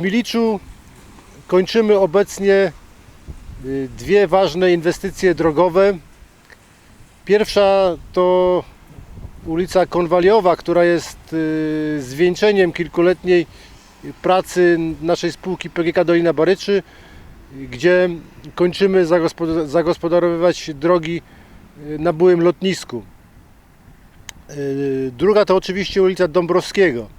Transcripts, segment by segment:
W Miliczu kończymy obecnie y, dwie ważne inwestycje drogowe. Pierwsza to ulica Konwaliowa, która jest y, zwieńczeniem kilkuletniej pracy naszej spółki PGK Dolina Baryczy, gdzie kończymy zagospodar- zagospodarowywać drogi y, na byłym lotnisku. Druga to oczywiście ulica Dąbrowskiego.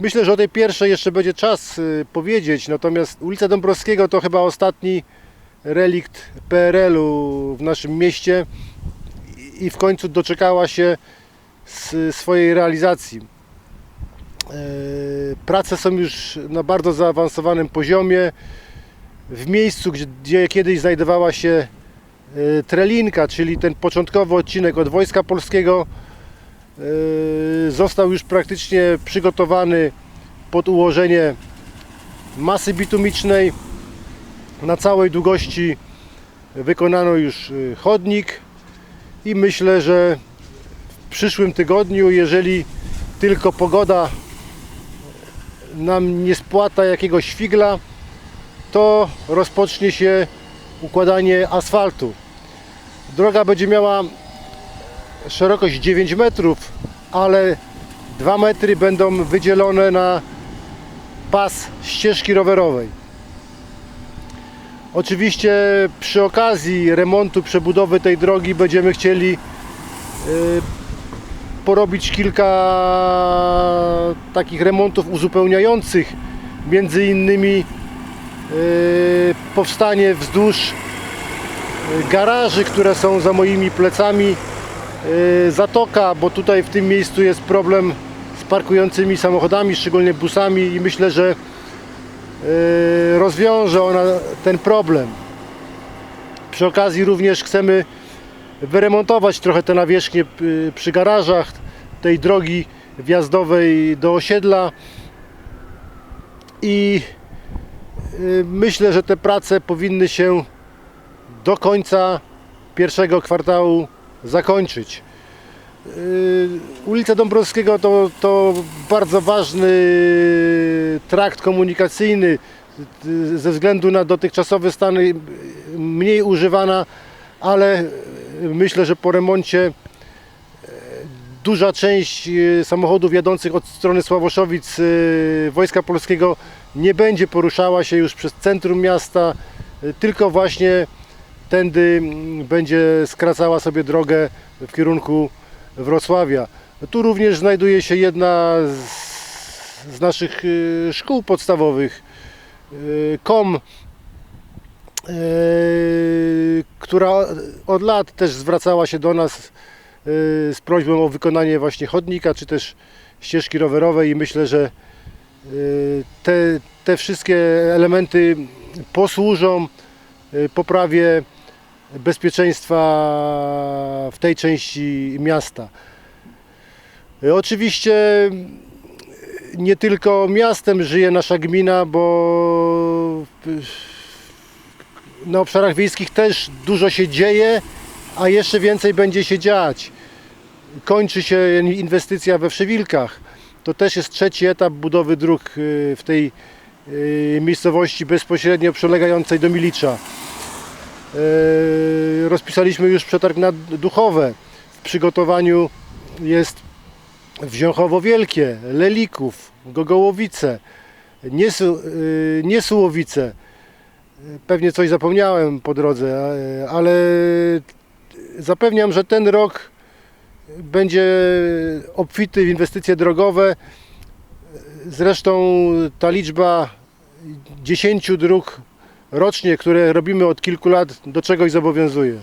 Myślę, że o tej pierwszej jeszcze będzie czas y, powiedzieć, natomiast ulica Dąbrowskiego to chyba ostatni relikt PRL-u w naszym mieście i- w końcu doczekała się swojej realizacji. E, Prace są już na bardzo zaawansowanym poziomie. W miejscu, gdzie, kiedyś znajdowała się e, Trelinka, czyli ten początkowy odcinek od Wojska Polskiego, został już praktycznie przygotowany pod ułożenie masy bitumicznej. Na całej długości wykonano już e, chodnik i myślę, że w przyszłym tygodniu, jeżeli tylko pogoda nam nie spłata jakiegoś figla, to rozpocznie się układanie asfaltu. Droga będzie miała szerokość 9 metrów, ale 2 metry będą wydzielone na pas ścieżki rowerowej. Oczywiście przy okazji remontu, przebudowy tej drogi będziemy chcieli y, porobić kilka takich remontów uzupełniających. Między innymi y, powstanie wzdłuż garaży, które są za moimi plecami zatoka, bo tutaj w tym miejscu jest problem z parkującymi samochodami, szczególnie busami i myślę, że y, rozwiąże ona ten problem. Przy okazji również chcemy wyremontować trochę te nawierzchnie y, przy garażach tej drogi wjazdowej do osiedla i y, myślę, że te prace powinny się do końca pierwszego kwartału zakończyć. Y, Ulica Dąbrowskiego to, to bardzo ważny trakt komunikacyjny y, ze względu na dotychczasowe stany y, mniej używana, ale myślę, że po remoncie e, duża część samochodów jadących od strony Sławoszowic Wojska Polskiego nie będzie poruszała się już przez centrum miasta, tylko właśnie tędy mm, będzie skracała sobie drogę w kierunku Wrocławia. Tu również znajduje się jedna z, naszych e, szkół podstawowych, e, KOM, e, która od lat też zwracała się do nas z prośbą o wykonanie właśnie chodnika, czy też ścieżki rowerowej i myślę, że te, te wszystkie elementy posłużą poprawie bezpieczeństwa w tej części miasta. E, Oczywiście nie tylko miastem żyje nasza gmina, bo na obszarach wiejskich też dużo się dzieje, a jeszcze więcej będzie się dziać. Kończy się inwestycja we Wszywilkach. To też jest trzeci etap budowy dróg y, w tej y, miejscowości bezpośrednio przylegającej do Milicza. Y, Rozpisaliśmy już przetarg na Duchowe. W przygotowaniu jest Wziąchowo Wielkie, Lelików, Gogołowice, Niesu, y, Niesułowice. Pewnie coś zapomniałem po drodze, a- ale zapewniam, że ten rok będzie obfity w inwestycje drogowe. Zresztą ta liczba 10 dróg rocznie, które robimy od kilku lat, do czegoś zobowiązuje.